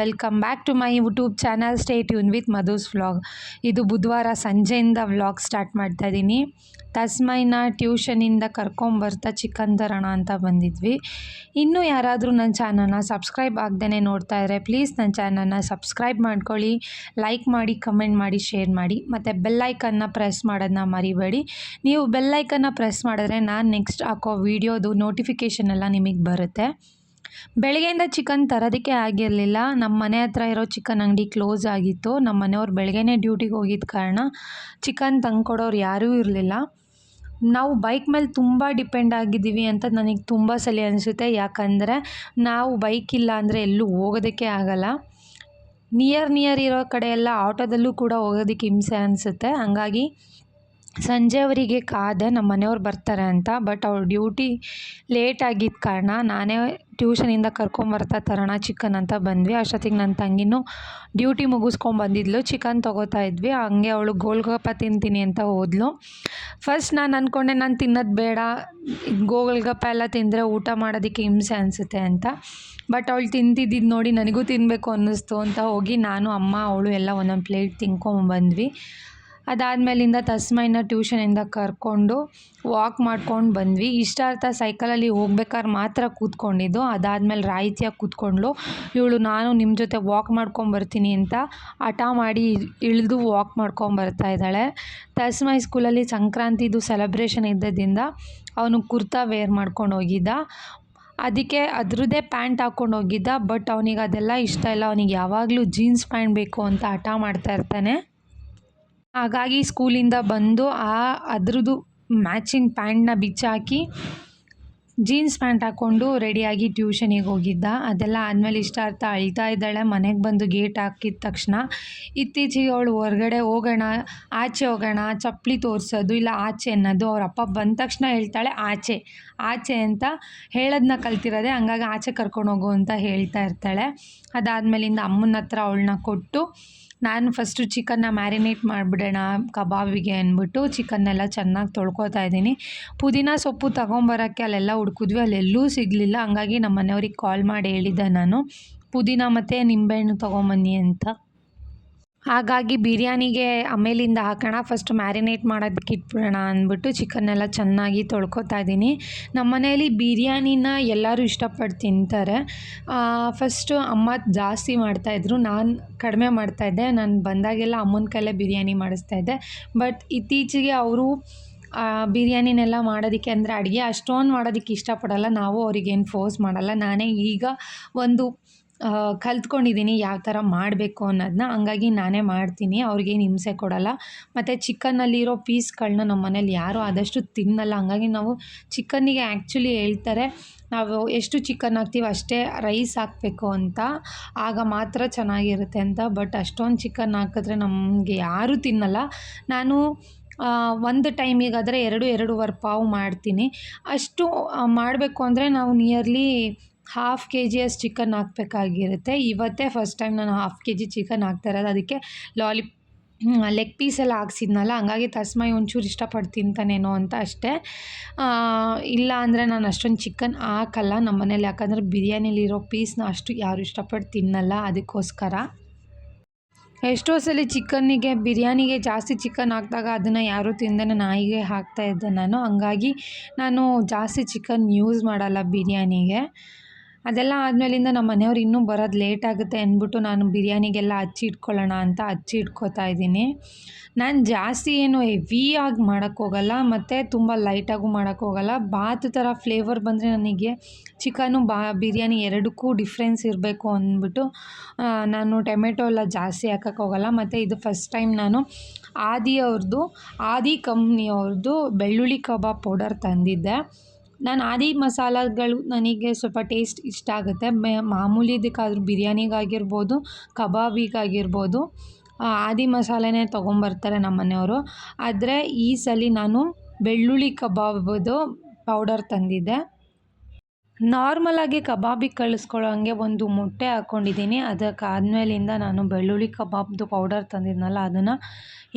Welcome back to my YouTube channel. Stay tune with Madhu's vlog. ಇದು ಬುಧವಾರ ಸಂಜೆಯಿಂದ vlog start ಮಾಡ್ತಾ ಇದ್ದೀನಿ ತಸ್ಮೈನ ಟ್ಯೂಷನಿಂದ ಕರ್ಕೊಂಬರ್ತಾ ಚಿಕನ್ ತರೋಣ ಅಂತ ಬಂದಿದ್ವಿ. ಇನ್ನೂ ಯಾರಾದರೂ ನನ್ನ ಚಾನಲ್ನ ಸಬ್ಸ್ಕ್ರೈಬ್ ಆಗ್ದೇ ನೋಡ್ತಾ ಇದ್ದರೆ ಪ್ಲೀಸ್ ನನ್ನ ಚಾನಲ್ನ ಸಬ್ಸ್ಕ್ರೈಬ್ ಮಾಡ್ಕೊಳ್ಳಿ. ಲೈಕ್ ಮಾಡಿ ಕಮೆಂಟ್ ಮಾಡಿ ಶೇರ್ ಮಾಡಿ. ಮತ್ತು ಬೆಲ್ಲೈಕನ್ನ ಪ್ರೆಸ್ ಮಾಡೋದನ್ನ ಮರಿಬೇಡಿ. ನೀವು ಬೆಲ್ಲೈಕನ್ನ ಪ್ರೆಸ್ ಮಾಡಿದ್ರೆ ನಾನು ನೆಕ್ಸ್ಟ್ ಹಾಕೋ ವೀಡಿಯೋದು ನೋಟಿಫಿಕೇಷನ್ ಎಲ್ಲ ನಿಮಗೆ ಬರುತ್ತೆ. ಬೆಳಗ್ಗೆಯಿಂದ ಚಿಕನ್ ತರೋದಕ್ಕೆ ಆಗಿರಲಿಲ್ಲ. ನಮ್ಮ ಮನೆ ಹತ್ರ ಇರೋ ಚಿಕನ್ ಅಂಗಡಿ ಕ್ಲೋಸ್ ಆಗಿತ್ತು. ನಮ್ಮ ಮನೆಯವ್ರು ಬೆಳಗ್ಗೆನೇ ಡ್ಯೂಟಿಗೆ ಹೋಗಿದ್ದ ಕಾರಣ ಚಿಕನ್ ತಂದ್ಕೊಡೋರು ಯಾರೂ ಇರಲಿಲ್ಲ. ನಾವು ಬೈಕ್ ಮೇಲೆ ತುಂಬ ಡಿಪೆಂಡ್ ಆಗಿದ್ದೀವಿ ಅಂತ ನನಗೆ ತುಂಬ ಸಲ ಅನಿಸುತ್ತೆ. ಯಾಕಂದರೆ ನಾವು ಬೈಕ್ ಇಲ್ಲ ಅಂದರೆ ಎಲ್ಲೂ ಹೋಗೋದಕ್ಕೆ ಆಗಲ್ಲ. ನಿಯರ್ ನಿಯರ್ ಇರೋ ಕಡೆ ಆಟೋದಲ್ಲೂ ಕೂಡ ಹೋಗೋದಕ್ಕೆ ಹಿಂಸೆ ಅನಿಸುತ್ತೆ. ಹಂಗಾಗಿ ಸಂಜೆವರೆಗೆ ಕಾದೆ ನಮ್ಮ ಮನೆಯವ್ರು ಬರ್ತಾರೆ ಅಂತ ಬಟ್ ಅವ್ರ ಡ್ಯೂಟಿ ಲೇಟ್ ಆಗಿದ್ದ ಕಾರಣ ನಾನೇ ಟ್ಯೂಷನಿಂದ ಕರ್ಕೊಂಬರ್ತಾ ತರೋಣ ಚಿಕನ್ ಅಂತ ಬಂದ್ವಿ. ಅಷ್ಟೊತ್ತಿಗೆ ನನ್ನ ತಂಗಿನೂ ಡ್ಯೂಟಿ ಮುಗಿಸ್ಕೊಂಬಂದಿದ್ಲು ಚಿಕನ್ ತೊಗೋತಾ ಇದ್ವಿ. ಹಂಗೆ ಅವಳು ಗೋಲ್ಗಪ್ಪ ತಿಂತೀನಿ ಅಂತ ಹೋದ್ಲು. ಫಸ್ಟ್ ನಾನು ಅಂದ್ಕೊಂಡೆ ನಾನು ತಿನ್ನೋದು ಬೇಡ, ಗೋಲ್ಗಪ್ಪ ಎಲ್ಲ ತಿಂದರೆ ಊಟ ಮಾಡೋದಕ್ಕೆ ಹಿಂಸೆ ಅನಿಸುತ್ತೆ ಅಂತ. ಬಟ್ ಅವಳು ತಿಂತಿದ್ದಿದ್ದು ನೋಡಿ ನನಗೂ ತಿನ್ನಬೇಕು ಅನ್ನಿಸ್ತು ಅಂತ ಹೋಗಿ ನಾನು, ಅಮ್ಮ, ಅವಳು ಎಲ್ಲ ಒಂದೊಂದು ಪ್ಲೇಟ್ ತಿನ್ಕೊಂಬಂದ್ವಿ ಅದಾದಮೇಲಿಂದ ತಸ್ಮೈನ ಟ್ಯೂಷನಿಂದ ಕರ್ಕೊಂಡು ವಾಕ್ ಮಾಡ್ಕೊಂಡು ಬಂದ್ವಿ. ಇಷ್ಟಾರ್ಥ ಸೈಕಲಲ್ಲಿ ಹೋಗ್ಬೇಕಾದ್ರೆ ಮಾತ್ರ ಕೂತ್ಕೊಂಡಿದ್ದು. ಅದಾದಮೇಲೆ ರಾಯಿತಿಯಾಗಿ ಕೂತ್ಕೊಂಡ್ಳು. ಇವಳು, ನಾನು ನಿಮ್ಮ ಜೊತೆ ವಾಕ್ ಮಾಡ್ಕೊಂಬರ್ತೀನಿ ಅಂತ ಹಠ ಮಾಡಿ ಇಳಿದು ವಾಕ್ ಮಾಡ್ಕೊಂಬರ್ತಾ ಇದ್ದಾಳೆ. ತಸ್ಮೈ ಸ್ಕೂಲಲ್ಲಿ ಸಂಕ್ರಾಂತಿದು ಸೆಲೆಬ್ರೇಷನ್ ಇದ್ದದ್ದಿಂದ ಅವನು ಕುರ್ತಾ ವೇರ್ ಮಾಡ್ಕೊಂಡು ಹೋಗಿದ್ದ. ಅದಕ್ಕೆ ಅದರದ್ದೇ ಪ್ಯಾಂಟ್ ಹಾಕ್ಕೊಂಡು ಹೋಗಿದ್ದ. ಬಟ್ ಅವನಿಗೆ ಅದೆಲ್ಲ ಇಷ್ಟ ಇಲ್ಲ. ಅವನಿಗೆ ಯಾವಾಗಲೂ ಜೀನ್ಸ್ ಪ್ಯಾಂಟ್ ಬೇಕು ಅಂತ ಹಠ ಮಾಡ್ತಾ ಇರ್ತಾನೆ. ಹಾಗಾಗಿ ಸ್ಕೂಲಿಂದ ಬಂದು ಆ ಅದ್ರದ್ದು ಮ್ಯಾಚಿಂಗ್ ಪ್ಯಾಂಟ್ನ ಬಿಚ್ಚಾಕಿ ಜೀನ್ಸ್ ಪ್ಯಾಂಟ್ ಹಾಕ್ಕೊಂಡು ರೆಡಿಯಾಗಿ ಟ್ಯೂಷನಿಗೆ ಹೋಗಿದ್ದ. ಅದೆಲ್ಲ ಆದಮೇಲೆ ಇಷ್ಟ ಅರ್ಥ ಅಳ್ತಾ ಇದ್ದಾಳೆ. ಮನೆಗೆ ಬಂದು ಗೇಟ್ ಹಾಕಿದ ತಕ್ಷಣ ಇತ್ತೀಚೆಗೆ ಅವಳು ಹೊರಗಡೆ ಹೋಗೋಣ, ಆಚೆ ಹೋಗೋಣ, ಚಪ್ಪಲಿ ತೋರಿಸೋದು, ಇಲ್ಲ ಆಚೆ ಅನ್ನೋದು ಅವ್ರ ಅಪ್ಪ ಬಂದ ತಕ್ಷಣ ಹೇಳ್ತಾಳೆ, ಆಚೆ ಆಚೆ ಅಂತ ಹೇಳೋದನ್ನ ಕಲ್ತಿರೋದೆ, ಹಂಗಾಗಿ ಆಚೆ ಕರ್ಕೊಂಡು ಹೋಗು ಅಂತ ಹೇಳ್ತಾ ಇರ್ತಾಳೆ. ಅದಾದಮೇಲಿಂದ ಅಮ್ಮನ ಹತ್ರ ಅವಳನ್ನ ಕೊಟ್ಟು ನಾನು ಫಸ್ಟು ಚಿಕನ್ನ ಮ್ಯಾರಿನೇಟ್ ಮಾಡಿಬಿಡೋಣ, ಕಬಾಬಿಗೆ ಅಂದ್ಬಿಟ್ಟು ಚಿಕನ್ನೆಲ್ಲ ಚೆನ್ನಾಗಿ ತೊಳ್ಕೊತಾ ಇದ್ದೀನಿ. ಪುದೀನ ಸೊಪ್ಪು ತೊಗೊಂಬರೋಕ್ಕೆ ಅಲ್ಲೆಲ್ಲ ಹುಡ್ಕಿದ್ವಿ, ಅಲ್ಲೆಲ್ಲೂ ಸಿಗಲಿಲ್ಲ. ಹಂಗಾಗಿ ನಮ್ಮ ಮನೆಯವ್ರಿಗೆ ಕಾಲ್ ಮಾಡಿ ಹೇಳಿದ್ದೆ ನಾನು. ಪುದೀನ ಮತ್ತು ನಿಂಬೆಹಣ್ಣು ತೊಗೊಂಬನ್ನಿ ಅಂತ. ಹಾಗಾಗಿ ಬಿರಿಯಾನಿಗೆ ಆಮೇಲಿಂದ ಹಾಕೋಣ. ಫಸ್ಟ್ ಮ್ಯಾರಿನೇಟ್ ಮಾಡೋದಕ್ಕೆ ಇಟ್ಬಿಡೋಣ ಅಂದ್ಬಿಟ್ಟು ಚಿಕನ್ನೆಲ್ಲ ಚೆನ್ನಾಗಿ ತೊಳ್ಕೊತಾ ಇದ್ದೀನಿ. ನಮ್ಮ ಮನೆಯಲ್ಲಿ ಬಿರಿಯಾನಿನ ಎಲ್ಲರೂ ಇಷ್ಟಪಟ್ಟು ತಿಂತಾರೆ. ಫಸ್ಟು ಅಮ್ಮ ಜಾಸ್ತಿ ಮಾಡ್ತಾಯಿದ್ರು ನಾನು ಕಡಿಮೆ ಮಾಡ್ತಾಯಿದ್ದೆ ನಾನು ಬಂದಾಗೆಲ್ಲ ಅಮ್ಮನ ಕೈಲೇ ಬಿರಿಯಾನಿ ಮಾಡಿಸ್ತಾಯಿದ್ದೆ ಬಟ್ ಇತ್ತೀಚೆಗೆ ಅವರು ಬಿರಿಯಾನಿನೆಲ್ಲ ಮಾಡೋದಕ್ಕೆ ಅಂದರೆ ಅಡುಗೆ ಅಷ್ಟೊಂದು ಮಾಡೋದಕ್ಕೆ ಇಷ್ಟಪಡಲ್ಲ. ನಾವು ಅವ್ರಿಗೇನು ಫೋರ್ಸ್ ಮಾಡಲ್ಲ. ನಾನೇ ಈಗ ಒಂದು ಕಲ್ತ್ಕೊಂಡಿದ್ದೀನಿ ಯಾವ ಥರ ಮಾಡಬೇಕು ಅನ್ನೋದನ್ನ ಹಂಗಾಗಿ ನಾನೇ ಮಾಡ್ತೀನಿ. ಅವ್ರಿಗೇನು ಹಿಂಸೆ ಕೊಡಲ್ಲ. ಮತ್ತು ಚಿಕನ್ನಲ್ಲಿರೋ ಪೀಸ್ಗಳನ್ನ ನಮ್ಮ ಮನೇಲಿ ಯಾರೂ ಆದಷ್ಟು ತಿನ್ನಲ್ಲ. ಹಂಗಾಗಿ ನಾವು ಚಿಕನ್ನಿಗೆ ಆ್ಯಕ್ಚುಲಿ ಹೇಳ್ತಾರೆ, ನಾವು ಎಷ್ಟು ಚಿಕನ್ ಹಾಕ್ತೀವಿ ಅಷ್ಟೇ ರೈಸ್ ಹಾಕಬೇಕು ಅಂತ. ಆಗ ಮಾತ್ರ ಚೆನ್ನಾಗಿರುತ್ತೆ ಅಂತ. ಬಟ್ ಅಷ್ಟೊಂದು ಚಿಕನ್ ಹಾಕಿದ್ರೆ ನಮಗೆ ಯಾರೂ ತಿನ್ನಲ್ಲ. ನಾನು ಒಂದು ಟೈಮಿಗಾದರೆ ಎರಡು, ಎರಡೂವರೆ ಪಾವು ಮಾಡ್ತೀನಿ. ಅಷ್ಟು ಮಾಡಬೇಕು ಅಂದರೆ ನಾವು ನಿಯರ್ಲಿ ಹಾಫ್ ಕೆ ಜಿಯಷ್ಟು ಚಿಕನ್ ಹಾಕ್ಬೇಕಾಗಿರುತ್ತೆ. ಇವತ್ತೇ ಫಸ್ಟ್ ಟೈಮ್ ನಾನು ಹಾಫ್ ಕೆ ಜಿ ಚಿಕನ್ ಹಾಕ್ತಾ ಇರೋದು. ಅದಕ್ಕೆ ಲಾಲಿ ಲೆಗ್ ಪೀಸ್ ಎಲ್ಲ ಹಾಕ್ಸಿದ್ನಲ್ಲ, ಹಂಗಾಗಿ ತಸ್ಮೈ ಒಂಚೂರು ಇಷ್ಟಪಟ್ಟು ತಿಂತಾನೇನೋ ಅಂತ ಅಷ್ಟೇ. ಇಲ್ಲ ಅಂದರೆ ನಾನು ಅಷ್ಟೊಂದು ಚಿಕನ್ ಹಾಕಲ್ಲ ನಮ್ಮ ಮನೇಲಿ. ಯಾಕಂದರೆ ಬಿರಿಯಾನಿಲಿರೋ ಪೀಸ್ನ ಅಷ್ಟು ಯಾರು ಇಷ್ಟಪಟ್ಟು ತಿನ್ನಲ್ಲ. ಅದಕ್ಕೋಸ್ಕರ ಎಷ್ಟೋ ಸಲ ಚಿಕನ್ನಿಗೆ ಬಿರಿಯಾನಿಗೆ ಜಾಸ್ತಿ ಚಿಕನ್ ಹಾಕಿದಾಗ ಅದನ್ನು ಯಾರೂ ತಿಂದೇ ನಾಯಿಗೆ ಹಾಕ್ತಾಯಿದ್ದೆ ನಾನು. ಹಂಗಾಗಿ ನಾನು ಜಾಸ್ತಿ ಚಿಕನ್ ಯೂಸ್ ಮಾಡಲ್ಲ ಬಿರಿಯಾನಿಗೆ. ಅದೆಲ್ಲ ಆದಮೇಲಿಂದ ನಮ್ಮ ಮನೆಯವ್ರು ಇನ್ನೂ ಬರೋದು ಲೇಟ್ ಆಗುತ್ತೆ ಅಂದ್ಬಿಟ್ಟು ನಾನು ಬಿರಿಯಾನಿಗೆಲ್ಲ ಹಚ್ಚಿ ಇಟ್ಕೊಳ್ಳೋಣ ಅಂತ ಹಚ್ಚಿ ಇಟ್ಕೋತಾ ಇದ್ದೀನಿ. ನಾನು ಜಾಸ್ತಿ ಏನು ಹೆವಿಯಾಗಿ ಮಾಡೋಕ್ಕೋಗಲ್ಲ ಮತ್ತು ತುಂಬ ಲೈಟಾಗೂ ಮಾಡೋಕ್ಕೋಗಲ್ಲ ಬಾತ್ ಥರ ಫ್ಲೇವರ್ ಬಂದರೆ ನನಗೆ ಚಿಕನು ಬಾ, ಬಿರಿಯಾನಿ ಎರಡಕ್ಕೂ ಡಿಫ್ರೆನ್ಸ್ ಇರಬೇಕು ಅಂದ್ಬಿಟ್ಟು ನಾನು ಟೊಮೆಟೊ ಎಲ್ಲ ಜಾಸ್ತಿ ಹಾಕೋಕ್ಕೋಗಲ್ಲ ಮತ್ತು ಇದು ಫಸ್ಟ್ ಟೈಮ್ ನಾನು ಆದಿ ಅವ್ರದ್ದು ಆದಿ ಕಂಪ್ನಿಯವ್ರದ್ದು ಬೆಳ್ಳುಳ್ಳಿ ಕಬಾಬ್ ಪೌಡರ್ ತಂದಿದ್ದೆ. ನಾನು ಆದಿ ಮಸಾಲಗಳು ನನಗೆ ಸ್ವಲ್ಪ ಟೇಸ್ಟ್ ಇಷ್ಟ ಆಗುತ್ತೆ. ಮೆ ಮಾಮೂಲಿದಕ್ಕಾದ್ರೂ ಬಿರಿಯಾನಿಗಾಗಿರ್ಬೋದು, ಕಬಾಬಿಗಾಗಿರ್ಬೋದು ಆದಿ ಮಸಾಲೆನೇ ತೊಗೊಂಬರ್ತಾರೆ ನಮ್ಮ ಮನೆಯವರು. ಆದರೆ ಈ ಸಲ ನಾನು ಬೆಳ್ಳುಳ್ಳಿ ಕಬಾಬ್ದು ಪೌಡರ್ ತಂದಿದ್ದೆ. ನಾರ್ಮಲಾಗಿ ಕಬಾಬಿಗೆ ಕಳಿಸ್ಕೊಳ್ಳೋ ಹಂಗೆ ಒಂದು ಮೊಟ್ಟೆ ಹಾಕ್ಕೊಂಡಿದ್ದೀನಿ ಅದಕ್ಕಾದ್ಮೇಲಿಂದ ನಾನು ಬೆಳ್ಳುಳ್ಳಿ ಕಬಾಬ್ದು ಪೌಡರ್ ತಂದಿದ್ನಲ್ಲ, ಅದನ್ನು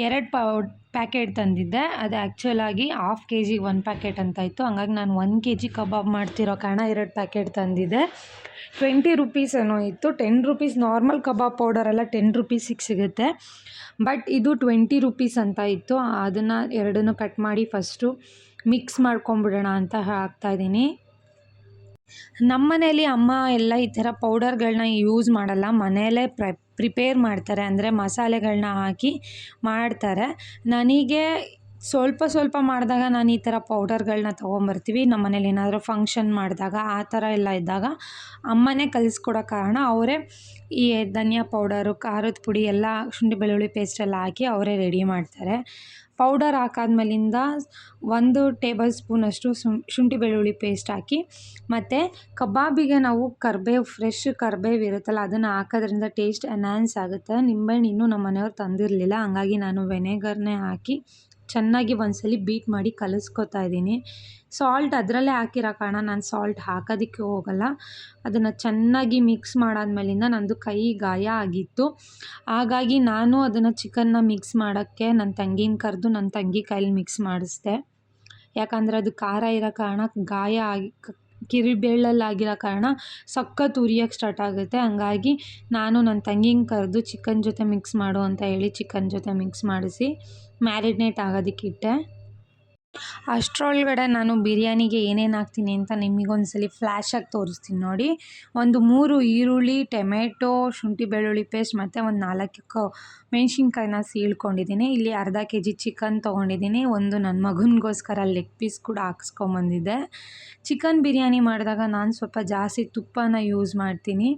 ಎರಡು ಪೌ ಪ್ಯಾಕೆಟ್ ತಂದಿದ್ದೆ. ಅದು ಆ್ಯಕ್ಚುಲಾಗಿ ಹಾಫ್ ಕೆ ಜಿಗೆ ಒಂದು ಪ್ಯಾಕೆಟ್ ಅಂತ ಇತ್ತು. ಹಂಗಾಗಿ ನಾನು ಒನ್ ಕೆ ಜಿ ಕಬಾಬ್ ಮಾಡ್ತಿರೋ ಕಾರಣ ಎರಡು ಪ್ಯಾಕೆಟ್ ತಂದಿದ್ದೆ. ಟ್ವೆಂಟಿ ರುಪೀಸ್ ಏನೋ ಇತ್ತು. Ten rupees normal kebab powder ಎಲ್ಲ ಟೆನ್ ರುಪೀಸಿಗೆ ಸಿಗುತ್ತೆ. ಬಟ್ ಇದು ಟ್ವೆಂಟಿ ರುಪೀಸ್ ಅಂತ ಇತ್ತು. ಅದನ್ನು ಎರಡನ್ನೂ ಕಟ್ ಮಾಡಿ ಫಸ್ಟು ಮಿಕ್ಸ್ ಮಾಡ್ಕೊಂಬಿಡೋಣ ಅಂತ ಹಾಕ್ತಾಯಿದ್ದೀನಿ ನಮ್ಮ ಮನೇಲಿ ಅಮ್ಮ ಎಲ್ಲ ಈ ಥರ ಪೌಡರ್ಗಳನ್ನ ಯೂಸ್ ಮಾಡಲ್ಲ. ಮನೆಯಲ್ಲೇ ಪ್ರ, ಪ್ರಿಪೇರ್ ಮಾಡ್ತಾರೆ. ಅಂದರೆ ಮಸಾಲೆಗಳನ್ನ ಹಾಕಿ ಮಾಡ್ತಾರೆ. ನನಗೆ ಸ್ವಲ್ಪ ಸ್ವಲ್ಪ ಮಾಡಿದಾಗ ನಾನು ಈ ಥರ ಪೌಡರ್ಗಳನ್ನ ತೊಗೊಂಬರ್ತೀವಿ. ನಮ್ಮ ಮನೇಲಿ ಏನಾದರೂ ಫಂಕ್ಷನ್ ಮಾಡಿದಾಗ ಆ ಥರ ಎಲ್ಲ ಇದ್ದಾಗ ಅಮ್ಮನೇ ಕಲಿಸ್ಕೊಡೋ ಕಾರಣ ಅವರೇ ಈ ಧನಿಯಾ ಪೌಡರು, ಖಾರದ ಪುಡಿ, ಎಲ್ಲ ಶುಂಠಿ ಬೆಳ್ಳುಳ್ಳಿ ಪೇಸ್ಟೆಲ್ಲ ಹಾಕಿ ಅವರೇ ರೆಡಿ ಮಾಡ್ತಾರೆ. ಪೌಡರ್ ಹಾಕಾದ್ಮೇಲಿಂದ ಒಂದು ಟೇಬಲ್ ಸ್ಪೂನಷ್ಟು ಶುಂಠಿ ಬೆಳ್ಳುಳ್ಳಿ ಪೇಸ್ಟ್ ಹಾಕಿ, ಮತ್ತು ಕಬಾಬಿಗೆ ನಾವು ಕರ್ಬೇವು ಫ್ರೆಶ್ ಕರ್ಬೇವು ಇರುತ್ತಲ್ಲ, ಅದನ್ನು ಹಾಕೋದ್ರಿಂದ ಟೇಸ್ಟ್ ಎನ್ಹಾನ್ಸ್ ಆಗುತ್ತೆ. ನಿಂಬೆಹಣ್ಣು ಇನ್ನೂ ನಮ್ಮ ಮನೆಯವ್ರು ತಂದಿರಲಿಲ್ಲ, ಹಂಗಾಗಿ ನಾನು ವೆನೆಗರ್ನೇ ಹಾಕಿ ಚೆನ್ನಾಗಿ ಒಂದ್ಸಲ ಬೀಟ್ ಮಾಡಿ ಕಲಿಸ್ಕೊತಾ ಇದ್ದೀನಿ. ಸಾಲ್ಟ್ ಅದರಲ್ಲೇ ಹಾಕಿರೋ ಕಾರಣ ನಾನು ಸಾಲ್ಟ್ ಹಾಕೋದಕ್ಕೆ ಹೋಗಲ್ಲ. ಅದನ್ನು ಚೆನ್ನಾಗಿ ಮಿಕ್ಸ್ ಮಾಡಾದ್ಮೇಲಿಂದ ನನ್ನದು ಕೈ ಗಾಯ ಆಗಿತ್ತು. ಹಾಗಾಗಿ ನಾನು ಅದನ್ನು ಚಿಕನ್ನ ಮಿಕ್ಸ್ ಮಾಡೋಕ್ಕೆ ನನ್ನ ತಂಗಿನ ಕರೆದು ನನ್ನ ತಂಗಿ ಕೈಲಿ ಮಿಕ್ಸ್ ಮಾಡಿಸ್ದೆ. ಯಾಕಂದರೆ ಅದು ಖಾರ ಇರೋ ಕಾರಣ ಗಾಯ ಆಗಿ ಕಿರಿಬೇಳಲ್ಲಾಗಿರೋ ಕಾರಣ ಸಖತ್ತು ಉರಿಯೋಕೆ ಸ್ಟಾರ್ಟ್ ಆಗುತ್ತೆ. ಹಂಗಾಗಿ ನಾನು ನನ್ನ ತಂಗಿನ ಕರೆದು ಚಿಕನ್ ಜೊತೆ ಮಿಕ್ಸ್ ಮಾಡು ಅಂತ ಹೇಳಿ ಚಿಕನ್ ಜೊತೆ ಮಿಕ್ಸ್ ಮಾಡಿಸಿ ಮ್ಯಾರಿನೇಟ್ ಆಗೋದಕ್ಕೆ ಇಟ್ಟೆ. ಅಷ್ಟರೊಳಗಡೆ ನಾನು ಬಿರಿಯಾನಿಗೆ ಏನೇನು ಹಾಕ್ತೀನಿ ಅಂತ ನಿಮಗೊಂದ್ಸಲಿ ಫ್ಲ್ಯಾಶಾಗಿ ತೋರಿಸ್ತೀನಿ ನೋಡಿ. ಒಂದು ಮೂರು ಈರುಳ್ಳಿ, ಟೊಮೆಟೊ, ಶುಂಠಿ ಬೆಳ್ಳುಳ್ಳಿ ಪೇಸ್ಟ್ ಮತ್ತು ಒಂದು ನಾಲ್ಕು ಮೆಣಸಿನ್ಕಾಯಿನ ಸೀಳ್ಕೊಂಡಿದ್ದೀನಿ. ಇಲ್ಲಿ ಅರ್ಧ ಕೆ ಜಿ ಚಿಕನ್ ತೊಗೊಂಡಿದ್ದೀನಿ. ಒಂದು ನನ್ನ ಮಗನಿಗೋಸ್ಕರ ಲೆಗ್ ಪೀಸ್ ಕೂಡ ಹಾಕ್ಸ್ಕೊಂಬಂದಿದ್ದೆ. ಚಿಕನ್ ಬಿರಿಯಾನಿ ಮಾಡಿದಾಗ ನಾನು ಸ್ವಲ್ಪ ಜಾಸ್ತಿ ತುಪ್ಪನ ಯೂಸ್ ಮಾಡ್ತೀನಿ.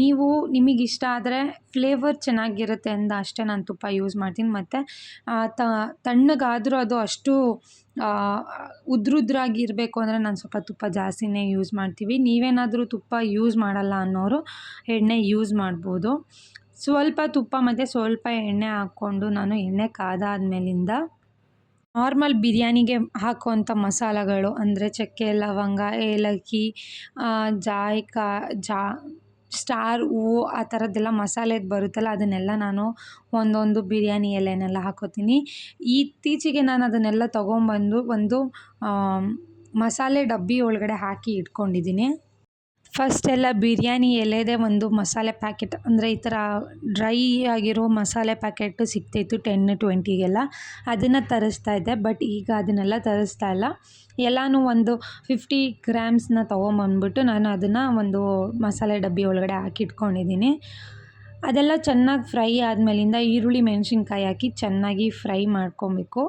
ನೀವು ನಿಮಗಿಷ್ಟ ಆದರೆ ಫ್ಲೇವರ್ ಚೆನ್ನಾಗಿರುತ್ತೆ ಅಂತ ಅಷ್ಟೇ ನಾನು ತುಪ್ಪ ಯೂಸ್ ಮಾಡ್ತೀನಿ. ಮತ್ತು ತಣ್ಣಗಾದರೂ ಅದು ಅಷ್ಟು ಉದ್ರುದ್ರಾಗಿ ಇರಬೇಕು ಅಂದರೆ ನಾನು ಸ್ವಲ್ಪ ತುಪ್ಪ ಜಾಸ್ತಿನೇ ಯೂಸ್ ಮಾಡ್ತೀವಿ. ನೀವೇನಾದರೂ ತುಪ್ಪ ಯೂಸ್ ಮಾಡಲ್ಲ ಅನ್ನೋರು ಎಣ್ಣೆ ಯೂಸ್ ಮಾಡ್ಬೋದು. ಸ್ವಲ್ಪ ತುಪ್ಪ ಮತ್ತು ಸ್ವಲ್ಪ ಎಣ್ಣೆ ಹಾಕ್ಕೊಂಡು ನಾನು ಎಣ್ಣೆ ಕಾದಾದ್ಮೇಲಿಂದ ನಾರ್ಮಲ್ ಬಿರಿಯಾನಿಗೆ ಹಾಕುವಂಥ ಮಸಾಲೆಗಳು ಅಂದರೆ ಚಕ್ಕೆ, ಲವಂಗ, ಏಲಕ್ಕಿ ಜಾಯ್ಕಾ, ಜಾ ಸ್ಟಾರ್, ಹೂವು, ಆ ಥರದ್ದೆಲ್ಲ ಮಸಾಲೆದು ಬರುತ್ತಲ್ಲ, ಅದನ್ನೆಲ್ಲ ನಾನು ಒಂದೊಂದು ಬಿರಿಯಾನಿ ಎಲೆನೆಲ್ಲ ಹಾಕೋತೀನಿ. ಇತ್ತೀಚೆಗೆ ನಾನು ಅದನ್ನೆಲ್ಲ ತೊಗೊಂಬಂದು, ಒಂದು ಮಸಾಲೆ ಡಬ್ಬಿ ಒಳಗಡೆ ಹಾಕಿ ಇಟ್ಕೊಂಡಿದ್ದೀನಿ. ಫಸ್ಟ್ ಎಲ್ಲ ಬಿರಿಯಾನಿ ಎಲೆದೇ ಒಂದು ಮಸಾಲೆ ಪ್ಯಾಕೆಟ್, ಅಂದರೆ ಈ ಥರ ಡ್ರೈ ಆಗಿರೋ ಮಸಾಲೆ ಪ್ಯಾಕೆಟ್ ಸಿಗ್ತಾಯಿತ್ತು ಟೆನ್ ಟ್ವೆಂಟಿಗೆಲ್ಲ. ಅದನ್ನು ತರಿಸ್ತಾ ಇದ್ದೆ, ಬಟ್ ಈಗ ಅದನ್ನೆಲ್ಲ ತರಿಸ್ತಾ ಇಲ್ಲ. ಎಲ್ಲನೂ ಒಂದು ಫಿಫ್ಟಿ ಗ್ರಾಮ್ಸ್ನ ತೊಗೊಂಬಂದ್ಬಿಟ್ಟು ನಾನು ಅದನ್ನು ಒಂದು ಮಸಾಲೆ ಡಬ್ಬಿ ಒಳಗಡೆ ಹಾಕಿಟ್ಕೊಂಡಿದ್ದೀನಿ ಅದೆಲ್ಲ ಚೆನ್ನಾಗಿ ಫ್ರೈ ಆದಮೇಲಿಂದ ಈರುಳ್ಳಿ, ಮೆಣಸಿನ್ಕಾಯಿ ಹಾಕಿ ಚೆನ್ನಾಗಿ ಫ್ರೈ ಮಾಡ್ಕೊಬೇಕು.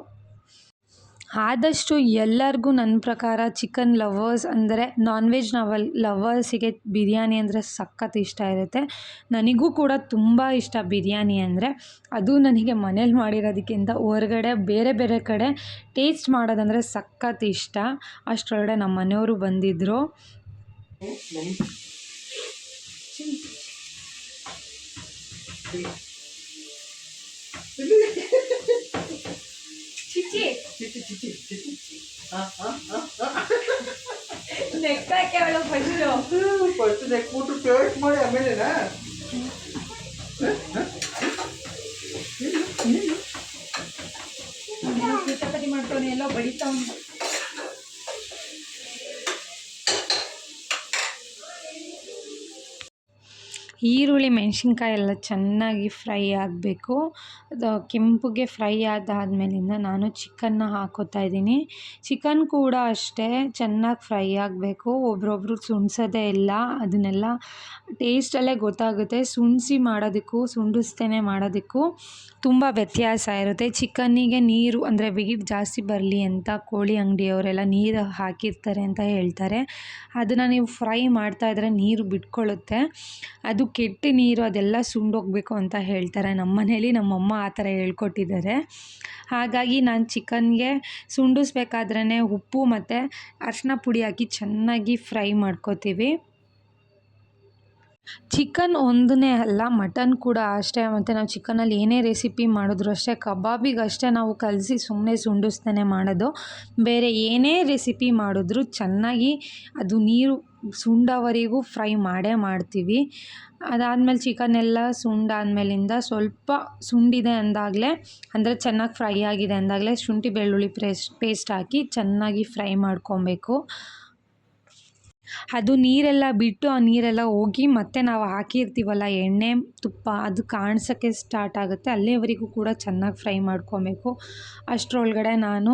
ಆದಷ್ಟು ಎಲ್ಲರಿಗೂ ನನ್ನ ಪ್ರಕಾರ ಚಿಕನ್ ಲವರ್ಸ್ ಅಂದರೆ ನಾನ್ ವೆಜ್ ನವಲ್, ಲವರ್ಸಿಗೆ ಬಿರಿಯಾನಿ ಅಂದರೆ ಸಖತ್ ಇಷ್ಟ ಇರುತ್ತೆ. ನನಗೂ ಕೂಡ ತುಂಬ ಇಷ್ಟ ಬಿರಿಯಾನಿ ಅಂದರೆ. ಅದು ನನಗೆ ಮನೇಲಿ ಮಾಡಿರೋದಕ್ಕಿಂತ ಹೊರಗಡೆ ಬೇರೆ ಬೇರೆ ಕಡೆ ಟೇಸ್ಟ್ ಮಾಡೋದಂದರೆ ಸಖತ್ ಇಷ್ಟ. ಅಷ್ಟರೊಳಗಡೆ ನಮ್ಮ ಮನೆಯವರು ಬಂದಿದ್ದರು ಚಿಚಿ ಚಿಚಿ ಚಿಚಿ ನೆಕ್ಕಾಕೆ ಅವಳು ಫಸ್ಟು ಫಸ್ಟ್ ನೆಕ್ಬಿಟ್ಟು ಟೇಸ್ಟ್ ಮಾಡಿ ಆಮೇಲೆನಾ ಚಪಾತಿ ಮಾಡ್ತಾನೆ ಎಲ್ಲ ಬಡಿತಾವ್ನು ಈರುಳ್ಳಿ, ಮೆಣಸಿನ್ಕಾಯಿ ಎಲ್ಲ ಚೆನ್ನಾಗಿ ಫ್ರೈ ಆಗಬೇಕು. ಅದು ಕೆಂಪಗೆ ಫ್ರೈ ಅದಾದ್ಮೇಲಿಂದ ನಾನು ಚಿಕನ್ನ ಹಾಕೋತಾ ಇದ್ದೀನಿ. ಚಿಕನ್ ಕೂಡ ಅಷ್ಟೇ ಚೆನ್ನಾಗಿ ಫ್ರೈ ಆಗಬೇಕು. ಒಬ್ರೊಬ್ರು ಸುಣ್ಸೋದೇ ಇಲ್ಲ. ಅದನ್ನೆಲ್ಲ ಟೇಸ್ಟಲ್ಲೇ ಗೊತ್ತಾಗುತ್ತೆ. ಸುಣ್ಸಿ ಮಾಡೋದಕ್ಕೂ, ಸುಂಡಿಸ್ತೇನೆ ಮಾಡೋದಕ್ಕೂ ತುಂಬ ವ್ಯತ್ಯಾಸ ಇರುತ್ತೆ. ಚಿಕನ್ನಿಗೆ ನೀರು, ಅಂದರೆ ವೆಯ್ಟ್ ಜಾಸ್ತಿ ಬರಲಿ ಅಂತ ಕೋಳಿ ಅಂಗಡಿಯವರೆಲ್ಲ ನೀರು ಹಾಕಿರ್ತಾರೆ ಅಂತ ಹೇಳ್ತಾರೆ. ಅದನ್ನು ನೀವು ಫ್ರೈ ಮಾಡ್ತಾ ಮಾಡ್ತಾಯಿದ್ರೆ ನೀರು ಬಿಟ್ಕೊಳ್ಳುತ್ತೆ. ಅದು ಕೆಟ್ಟ ನೀರು ಅದೆಲ್ಲ ಸುಂಡೋಗಬೇಕು ಅಂತ ಹೇಳ್ತಾರೆ. ನಮ್ಮ ಮನೇಲಿ ನಮ್ಮಮ್ಮ ಆ ಥರ ಹೇಳ್ಕೊಟ್ಟಿದ್ದಾರೆ. ಹಾಗಾಗಿ ನಾನು ಚಿಕನ್ಗೆ ಸುಂಡಿಸ್ಬೇಕಾದ್ರೇ ಉಪ್ಪು ಮತ್ತು ಅರಿಶಿನ ಪುಡಿ ಹಾಕಿ ಚೆನ್ನಾಗಿ ಫ್ರೈ ಮಾಡ್ಕೋತೀವಿ. ಚಿಕನ್ ಒಂದನೇ ಅಲ್ಲ, ಮಟನ್ ಕೂಡ ಅಷ್ಟೇ. ಮತ್ತು ನಾವು ಚಿಕನಲ್ಲಿ ಏನೇ ರೆಸಿಪಿ ಮಾಡಿದ್ರು ಅಷ್ಟೇ ಕಬಾಬಿಗಷ್ಟೇ ನಾವು ಕಲಸಿ ಸುಮ್ಮನೆ ಸುಂಡಿಸ್ತಾನೆ ಮಾಡೋದು. ಬೇರೆ ಏನೇ ರೆಸಿಪಿ ಮಾಡಿದ್ರು ಚೆನ್ನಾಗಿ ಅದು ನೀರು ಸುಂಡೋವರೆಗೂ ಫ್ರೈ ಮಾಡೇ ಮಾಡ್ತೀವಿ. ಅದಾದಮೇಲೆ ಚಿಕನ್ ಸುಂಡಾದಮೇಲಿಂದ ಸ್ವಲ್ಪ ಸುಂಡಿದೆ ಅಂದಾಗಲೇ, ಅಂದರೆ ಚೆನ್ನಾಗಿ ಫ್ರೈ ಆಗಿದೆ ಅಂದಾಗಲೇ ಶುಂಠಿ ಬೆಳ್ಳುಳ್ಳಿ ಪ್ರೇಸ್ಟ್ ಪೇಸ್ಟ್ ಹಾಕಿ ಚೆನ್ನಾಗಿ ಫ್ರೈ ಮಾಡ್ಕೊಬೇಕು. ಅದು ನೀರೆಲ್ಲ ಬಿಟ್ಟು ಆ ನೀರೆಲ್ಲ ಹೋಗಿ ಮತ್ತೆ ನಾವು ಹಾಕಿರ್ತೀವಲ್ಲ ಎಣ್ಣೆ, ತುಪ್ಪ ಅದು ಕಾಣ್ಸೋಕ್ಕೆ ಸ್ಟಾರ್ಟ್ ಆಗುತ್ತೆ. ಅಲ್ಲಿಯವರೆಗೂ ಕೂಡ ಚೆನ್ನಾಗಿ ಫ್ರೈ ಮಾಡ್ಕೊಬೇಕು. ಅಷ್ಟರೊಳಗಡೆ ನಾನು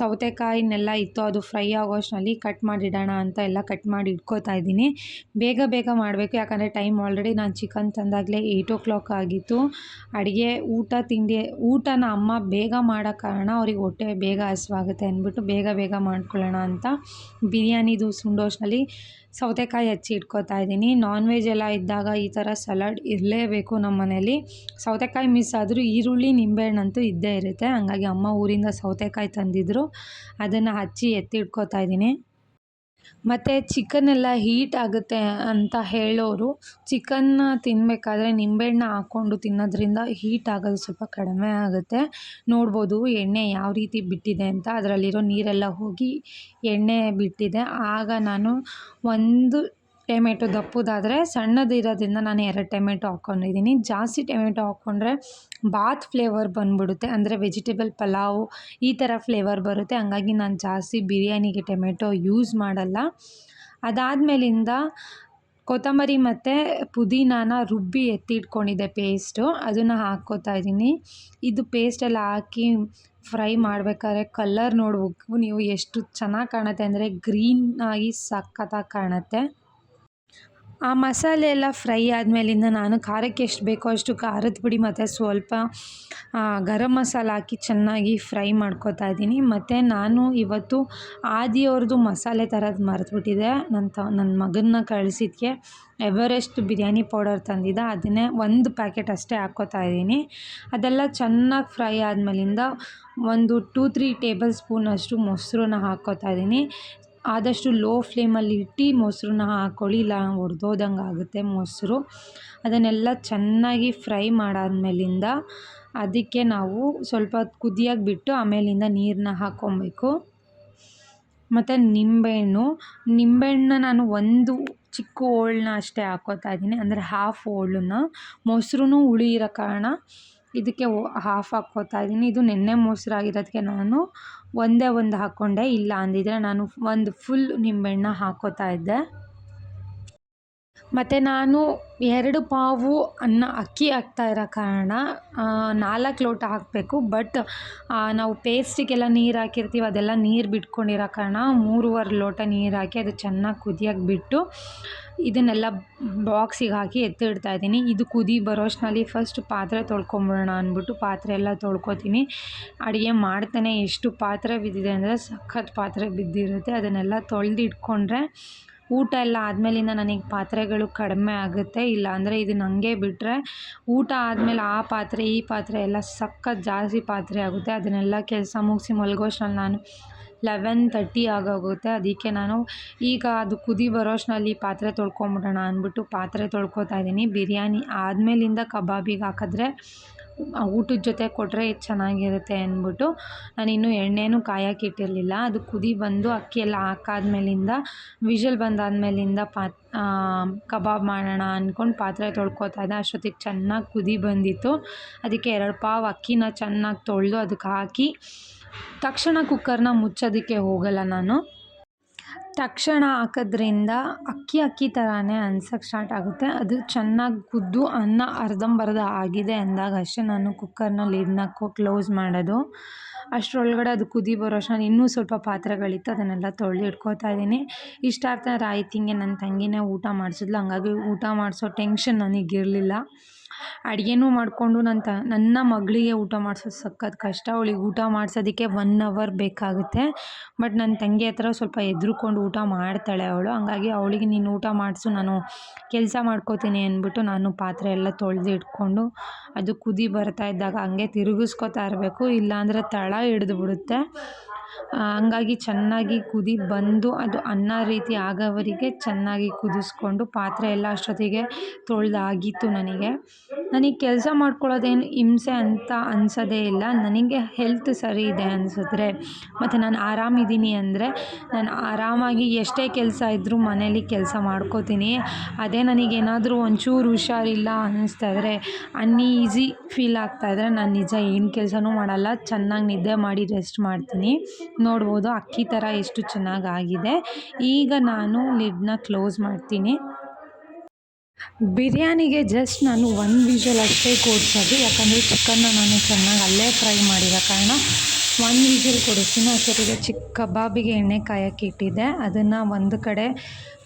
ಸೌತೆಕಾಯಿನೆಲ್ಲ ಇತ್ತು, ಅದು ಫ್ರೈ ಆಗೋ ಅಷ್ಟರಲ್ಲಿ ಕಟ್ ಮಾಡಿಡೋಣ ಅಂತ ಎಲ್ಲ ಕಟ್ ಮಾಡಿ ಇಟ್ಕೋತಾ ಇದ್ದೀನಿ. ಬೇಗ ಬೇಗ ಮಾಡಬೇಕು, ಯಾಕಂದರೆ ಟೈಮ್ ಆಲ್ರೆಡಿ ನಾನು ಚಿಕನ್ ತಂದಾಗಲೇ ಏಯ್ಟ್ ಓ ಕ್ಲಾಕ್ ಆಗಿತ್ತು. ಅಡುಗೆ, ಊಟ, ತಿಂಡಿ, ಊಟನ ಅಮ್ಮ ಬೇಗ ಮಾಡೋ ಕಾರಣ ಅವ್ರಿಗೆ ಹೊಟ್ಟೆ ಬೇಗ ಹಸಿವಾಗುತ್ತೆ ಅಂದ್ಬಿಟ್ಟು ಬೇಗ ಬೇಗ ಮಾಡ್ಕೊಳ್ಳೋಣ ಅಂತ. ಬಿರಿಯಾನಿದು ಸುಂಡೋಷ್ನಲ್ಲಿ ಸೌತೆಕಾಯಿ ಹೆಚ್ಚಿ ಇಟ್ಕೋತಾ ಇದ್ದೀನಿ. ನಾನ್ ವೆಜ್ ಎಲ್ಲ ಇದ್ದಾಗ ಈ ಥರ ಸಲಾಡ್ ಇರಲೇಬೇಕು ನಮ್ಮ ಮನೇಲಿ. ಸೌತೆಕಾಯಿ ಮಿಸ್ ಆದರೂ ಈರುಳ್ಳಿ, ನಿಂಬೆಹಣ್ಣಂತೂ ಇದ್ದೇ ಇರುತ್ತೆ. ಹಂಗಾಗಿ ಅಮ್ಮ ಊರಿಂದ ಸೌತೆಕಾಯಿ ತಂದಿದ್ದರು ಅದನ್ನು ಹಚ್ಚಿ ಎತ್ತಿ ಇಟ್ಕೋತಾ ಇದ್ದೀನಿ. ಮತ್ತು ಚಿಕನ್ ಎಲ್ಲ ಹೀಟ್ ಆಗುತ್ತೆ ಅಂತ ಹೇಳೋರು, ಚಿಕನ್ನ ತಿನ್ನಬೇಕಾದ್ರೆ ನಿಂಬೆಹಣ್ಣು ಹಾಕ್ಕೊಂಡು ತಿನ್ನೋದ್ರಿಂದ ಹೀಟ್ ಆಗೋದು ಸ್ವಲ್ಪ ಕಡಿಮೆ ಆಗುತ್ತೆ. ನೋಡ್ಬೋದು ಎಣ್ಣೆ ಯಾವ ರೀತಿ ಬಿಟ್ಟಿದೆ ಅಂತ, ಅದರಲ್ಲಿರೋ ನೀರೆಲ್ಲ ಹೋಗಿ ಎಣ್ಣೆ ಬಿಟ್ಟಿದೆ. ಆಗ ನಾನು ಒಂದು ಟೊಮೆಟೊ ದಪ್ಪದಾದರೆ ಸಣ್ಣದಿರೋದ್ರಿಂದ ನಾನು ಎರಡು ಟೊಮೆಟೊ ಹಾಕ್ಕೊಂಡಿದ್ದೀನಿ ಜಾಸ್ತಿ ಟೊಮೆಟೊ ಹಾಕ್ಕೊಂಡ್ರೆ ಬಾತ್ ಫ್ಲೇವರ್ ಬಂದ್ಬಿಡುತ್ತೆ. ಅಂದರೆ ವೆಜಿಟೇಬಲ್ ಪಲಾವು ಈ ಥರ ಫ್ಲೇವರ್ ಬರುತ್ತೆ. ಹಂಗಾಗಿ ನಾನು ಜಾಸ್ತಿ ಬಿರಿಯಾನಿಗೆ ಟೊಮೆಟೊ ಯೂಸ್ ಮಾಡಲ್ಲ. ಅದಾದಮೇಲಿಂದ ಕೊತ್ತಂಬರಿ ಮತ್ತು ಪುದೀನಾನ ರುಬ್ಬಿ ಎತ್ತಿಟ್ಕೊಂಡಿದ್ದೆ ಪೇಸ್ಟು. ಅದನ್ನು ಹಾಕ್ಕೋತಾ ಇದ್ದೀನಿ. ಇದು ಪೇಸ್ಟೆಲ್ಲ ಹಾಕಿ ಫ್ರೈ ಮಾಡಬೇಕಾದ್ರೆ ಕಲ್ಲರ್ ನೋಡ್ಬೇಕು. ನೀವು ಎಷ್ಟು ಚೆನ್ನಾಗಿ ಕಾಣುತ್ತೆ ಅಂದರೆ ಗ್ರೀನ್ ಆಗಿ ಸಖತ್ತಾಗಿ ಕಾಣುತ್ತೆ. ಆ ಮಸಾಲೆ ಎಲ್ಲ ಫ್ರೈ ಆದಮೇಲಿಂದ ನಾನು ಖಾರಕ್ಕೆ ಎಷ್ಟು ಬೇಕೋ ಅಷ್ಟು ಖಾರದ ಪುಡಿ ಮತ್ತು ಸ್ವಲ್ಪ ಗರಂ ಮಸಾಲ ಹಾಕಿ ಚೆನ್ನಾಗಿ ಫ್ರೈ ಮಾಡ್ಕೋತಾ ಇದ್ದೀನಿ. ಮತ್ತು ನಾನು ಇವತ್ತು ಆದಿಯವ್ರದ್ದು ಮಸಾಲೆ ಥರದ್ದು ಮರೆತುಬಿಟ್ಟಿದೆ ನನ್ನ ತ ನನ್ನ ಮಗನ್ನ ಕಳಿಸಿದ್ಕೆ ಎವರೆಸ್ಟ್ ಬಿರಿಯಾನಿ ಪೌಡರ್ ತಂದಿದ್ದ. ಅದನ್ನೇ ಒಂದು ಪ್ಯಾಕೆಟ್ ಅಷ್ಟೇ ಹಾಕ್ಕೋತಾ ಇದ್ದೀನಿ. ಅದೆಲ್ಲ ಚೆನ್ನಾಗಿ ಫ್ರೈ ಆದಮೇಲಿಂದ ಒಂದು ಟೂ, ತ್ರೀ ಟೇಬಲ್ ಸ್ಪೂನಷ್ಟು ಮೊಸರನ್ನ ಹಾಕ್ಕೋತಾ ಇದ್ದೀನಿ. ಆದಷ್ಟು ಲೋ ಫ್ಲೇಮಲ್ಲಿ ಇಟ್ಟು ಮೊಸರನ್ನ ಹಾಕ್ಕೊಳ್ಳಿ ಇಲ್ಲ ಒಡೆದೋದಂಗೆ ಆಗುತ್ತೆ ಮೊಸರು. ಅದನ್ನೆಲ್ಲ ಚೆನ್ನಾಗಿ ಫ್ರೈ ಮಾಡಾದ್ಮೇಲಿಂದ ಅದಕ್ಕೆ ನಾವು ಸ್ವಲ್ಪ ಕುದಿಯಾಗಿ ಬಿಟ್ಟು ಆಮೇಲಿಂದ ನೀರನ್ನ ಹಾಕ್ಕೊಬೇಕು ಮತ್ತು ನಿಂಬೆಹಣ್ಣು. ನಿಂಬೆಹಣ್ಣನ್ನ ನಾನು ಒಂದು ಚಿಕ್ಕ ಹೋಳನ್ನ ಅಷ್ಟೇ ಹಾಕ್ಕೋತಾ ಇದ್ದೀನಿ. ಅಂದರೆ ಹಾಫ್ ಹೋಳನ್ನ ಮೊಸರು ಹುಳಿ ಇರೋ ಕಾರಣ ಇದಕ್ಕೆ ಹಾಫ್ ಹಾಕ್ಕೋತಾ ಇದ್ದೀನಿ. ಇದು ನೆನ್ನೆ ಮೊಸರಾಗಿರೋದಕ್ಕೆ ನಾನು ಒಂದೇ ಒಂದು ಹಾಕ್ಕೊಂಡೆ, ಇಲ್ಲ ಅಂದಿದ್ರೆ ನಾನು ಒಂದು ಫುಲ್ ನಿಂಬೆಹಣ್ಣ ಹಾಕ್ಕೋತಾ ಇದ್ದೆ. ಮತ್ತು ನಾನು ಎರಡು ಪಾವು ಅನ್ನ, ಅಕ್ಕಿ ಹಾಕ್ತಾ ಇರೋ ಕಾರಣ ನಾಲ್ಕು ಲೋಟ ಹಾಕಬೇಕು. ಬಟ್ ನಾವು ಪೇಸ್ಟಿಗೆಲ್ಲ ನೀರು ಹಾಕಿರ್ತೀವಿ, ಅದೆಲ್ಲ ನೀರು ಬಿಟ್ಕೊಂಡಿರೋ ಕಾರಣ ಮೂರುವರೆ ಲೋಟ ನೀರು ಹಾಕಿ ಅದು ಚೆನ್ನಾಗಿ ಕುದಿಯೋಕೆ ಬಿಟ್ಟು ಇದನ್ನೆಲ್ಲ ಬಾಕ್ಸಿಗೆ ಹಾಕಿ ಎತ್ತಿಡ್ತಾ ಇದ್ದೀನಿ. ಇದು ಕುದಿ ಬರೋಷ್ಟ್ರಲ್ಲಿ ಫಸ್ಟ್ ಪಾತ್ರೆ ತೊಳ್ಕೊಂಬಿಡೋಣ ಅಂದ್ಬಿಟ್ಟು ಪಾತ್ರೆ ಎಲ್ಲ ತೊಳ್ಕೊತೀನಿ. ಅಡುಗೆ ಮಾಡ್ತಾನೆ ಎಷ್ಟು ಪಾತ್ರೆ ಬಿದ್ದಿದೆ ಅಂದರೆ ಸಖತ್ ಪಾತ್ರೆ ಬಿದ್ದಿರುತ್ತೆ. ಅದನ್ನೆಲ್ಲ ತೊಳೆದು ಇಟ್ಕೊಂಡ್ರೆ ಊಟ ಎಲ್ಲ ಆದಮೇಲಿಂದ ನನಗೆ ಪಾತ್ರೆಗಳು ಕಡಿಮೆ ಆಗುತ್ತೆ. ಇಲ್ಲ ಅಂದರೆ ಇದನ್ನ ಹಂಗೆ ಬಿಟ್ಟರೆ ಊಟ ಆದಮೇಲೆ ಆ ಪಾತ್ರೆ, ಈ ಪಾತ್ರೆ ಎಲ್ಲ ಸಖತ್ ಜಾಸ್ತಿ ಪಾತ್ರೆ ಆಗುತ್ತೆ. ಅದನ್ನೆಲ್ಲ ಕೆಲಸ ಮುಗಿಸಿ ಮಲಗೋಷ್ಟ್ರಲ್ಲಿ ನಾನು ಲೆವೆನ್ ತರ್ಟಿ ಆಗೋಗುತ್ತೆ. ಅದಕ್ಕೆ ನಾನು ಈಗ ಅದು ಕುದಿ ಬರೋಷ್ಟ್ರಲ್ಲಿ ಪಾತ್ರೆ ತೊಳ್ಕೊಂಬಿಡೋಣ ಅಂದ್ಬಿಟ್ಟು ಪಾತ್ರೆ ತೊಳ್ಕೊತಾ ಇದ್ದೀನಿ. ಬಿರಿಯಾನಿ ಆದಮೇಲಿಂದ ಕಬಾಬಿಗೆ ಹಾಕಿದ್ರೆ ಊಟದ ಜೊತೆ ಕೊಟ್ಟರೆ ಚೆನ್ನಾಗಿರುತ್ತೆ ಅಂದ್ಬಿಟ್ಟು ನಾನಿನ್ನೂ ಎಣ್ಣೆನೂ ಕಾಯೋಕ್ಕಿಟ್ಟಿರಲಿಲ್ಲ ಅದು ಕುದಿ ಬಂದು ಅಕ್ಕಿ ಎಲ್ಲ ಹಾಕಾದ್ಮೇಲಿಂದ, ವಿಷಲ್ ಬಂದಾದ್ಮೇಲಿಂದ ಪಾತ್ ಕಬಾಬ್ ಮಾಡೋಣ ಅಂದ್ಕೊಂಡು ಪಾತ್ರೆ ತೊಳ್ಕೊತಾ ಇದ್ದೆ. ಅಷ್ಟೊತ್ತಿಗೆ ಚೆನ್ನಾಗಿ ಕುದಿ ಬಂದಿತ್ತು. ಅದಕ್ಕೆ ಎರಡು ಪಾವು ಅಕ್ಕಿನ ಚೆನ್ನಾಗಿ ತೊಳೆದು ಅದಕ್ಕೆ ಹಾಕಿ ತಕ್ಷಣ ಕುಕ್ಕರ್ನ ಮುಚ್ಚೋದಕ್ಕೆ ಹೋಗಲ್ಲ ನಾನು. ತಕ್ಷಣ ಹಾಕೋದ್ರಿಂದ ಅಕ್ಕಿ ಅಕ್ಕಿ ಥರನೇ ಅನ್ಸೋಕ್ಕೆ ಸ್ಟಾರ್ಟ್ ಆಗುತ್ತೆ. ಅದು ಚೆನ್ನಾಗಿ ಕುದ್ದು ಅನ್ನ ಅರ್ಧಂಬರ್ಧ ಆಗಿದೆ ಅಂದಾಗ ಅಷ್ಟೇ ನಾನು ಕುಕ್ಕರ್ನ ಲಿಡ್ನ ಕ್ಲೋಸ್ ಮಾಡೋದು. ಅಷ್ಟರೊಳಗಡೆ ಅದು ಕುದಿ ಬರೋ ನಾನು ಇನ್ನೂ ಸ್ವಲ್ಪ ಪಾತ್ರೆಗಳಿತ್ತು, ಅದನ್ನೆಲ್ಲ ತೊಳೆದು ಇಟ್ಕೋತಾ ಇದ್ದೀನಿ. ಇಷ್ಟ ಆಗ್ತಾ ರಾಯ್ತಿಂಗೆ ನನ್ನ ತಂಗಿನೇ ಊಟ ಮಾಡಿಸಿದ್ಲು. ಹಂಗಾಗಿ ಊಟ ಮಾಡಿಸೋ ಟೆನ್ಷನ್ ನನಗಿರಲಿಲ್ಲ. ಅಡುಗೆನೂ ಮಾಡಿಕೊಂಡು ನನ್ನ ತ ನನ್ನ ಮಗಳಿಗೆ ಊಟ ಮಾಡಿಸೋದು ಸಖತ್ತು ಕಷ್ಟ. ಅವ್ಳಿಗೆ ಊಟ ಮಾಡ್ಸೋದಕ್ಕೆ ಒನ್ ಅವರ್ ಬೇಕಾಗುತ್ತೆ. ಬಟ್ ನನ್ನ ತಂಗಿ ಹತ್ರ ಸ್ವಲ್ಪ ಹೆದ್ರುಕೊಂಡು ಊಟ ಮಾಡ್ತಾಳೆ ಅವಳು. ಹಂಗಾಗಿ ಅವಳಿಗೆ ನೀನು ಊಟ ಮಾಡಿಸು, ನಾನು ಕೆಲಸ ಮಾಡ್ಕೋತೀನಿ ಅಂದ್ಬಿಟ್ಟು ನಾನು ಪಾತ್ರೆ ಎಲ್ಲ ತೊಳೆದು ಇಟ್ಕೊಂಡು ಅದು ಕುದಿ ಬರ್ತಾ ಇದ್ದಾಗ ಹಂಗೆ ತಿರುಗಿಸ್ಕೊತಾ ಇರಬೇಕು. ಇಲ್ಲಾಂದರೆ ತಳ ಹಿಡಿದು ಬಿಡುತ್ತೆ ಹಂಗಾಗಿ ಚೆನ್ನಾಗಿ ಕುದಿ ಬಂದು ಅದು ಅನ್ನ ರೀತಿ ಆಗೋವರೆಗೆ ಚೆನ್ನಾಗಿ ಕುದಿಸ್ಕೊಂಡು ಪಾತ್ರೆ ಎಲ್ಲ ಅಷ್ಟೊತ್ತಿಗೆ ತೊಳೆದಾಗಿತ್ತು ನನಗೆ. ನನಗೆ ಕೆಲಸ ಮಾಡ್ಕೊಳ್ಳೋದೇನು ಹಿಂಸೆ ಅಂತ ಅನ್ಸೋದೇ ಇಲ್ಲ. ನನಗೆ ಹೆಲ್ತ್ ಸರಿ ಇದೆ ಅನಿಸಿದ್ರೆ, ಮತ್ತು ನಾನು ಆರಾಮಿದ್ದೀನಿ ಅಂದರೆ, ನಾನು ಆರಾಮಾಗಿ ಎಷ್ಟೇ ಕೆಲಸ ಇದ್ದರೂ ಮನೇಲಿ ಕೆಲಸ ಮಾಡ್ಕೋತೀನಿ. ಅದೇ ನನಗೇನಾದರೂ ಒಂಚೂರು ಹುಷಾರಿಲ್ಲ ಅನ್ನಿಸ್ತಾ ಇದ್ದರೆ ಅನ್ಈಸಿ ಫೀಲ್ ಆಗ್ತಾ ಇದ್ದರೆ ನಾನು ನಿಜ ಏನು ಕೆಲಸನೂ ಮಾಡಲ್ಲ. ಚೆನ್ನಾಗಿ ನಿದ್ದೆ ಮಾಡಿ ರೆಸ್ಟ್ ಮಾಡ್ತೀನಿ. ನೋಡ್ಬೋದು ಅಕ್ಕಿ ಥರ ಎಷ್ಟು ಚೆನ್ನಾಗಿ ಆಗಿದೆ. ಈಗ ನಾನು ಲಿಡ್ನ ಕ್ಲೋಸ್ ಮಾಡ್ತೀನಿ. ಬಿರಿಯಾನಿಗೆ ಜಸ್ಟ್ ನಾನು ಒಂದು ವಿಷಲ್ ಅಷ್ಟೇ ಕೊಡ್ಸೋದು, ಯಾಕಂದರೆ ಚಿಕನ್ನ ನಾನು ಚೆನ್ನಾಗಿ ಅಲ್ಲೇ ಫ್ರೈ ಮಾಡಿರೋ ಕಾರಣ ಒಂದು ವಿಷಲ್ ಕೊಡಿಸ್ತೀನಿ. ಅಷ್ಟೊತ್ತಿಗೆ ಚಿಕ್ಕ ಕಬಾಬಿಗೆ ಎಣ್ಣೆ ಕಾಯೋಕ್ಕೆ ಇಟ್ಟಿದ್ದೆ. ಅದನ್ನು ಒಂದು ಕಡೆ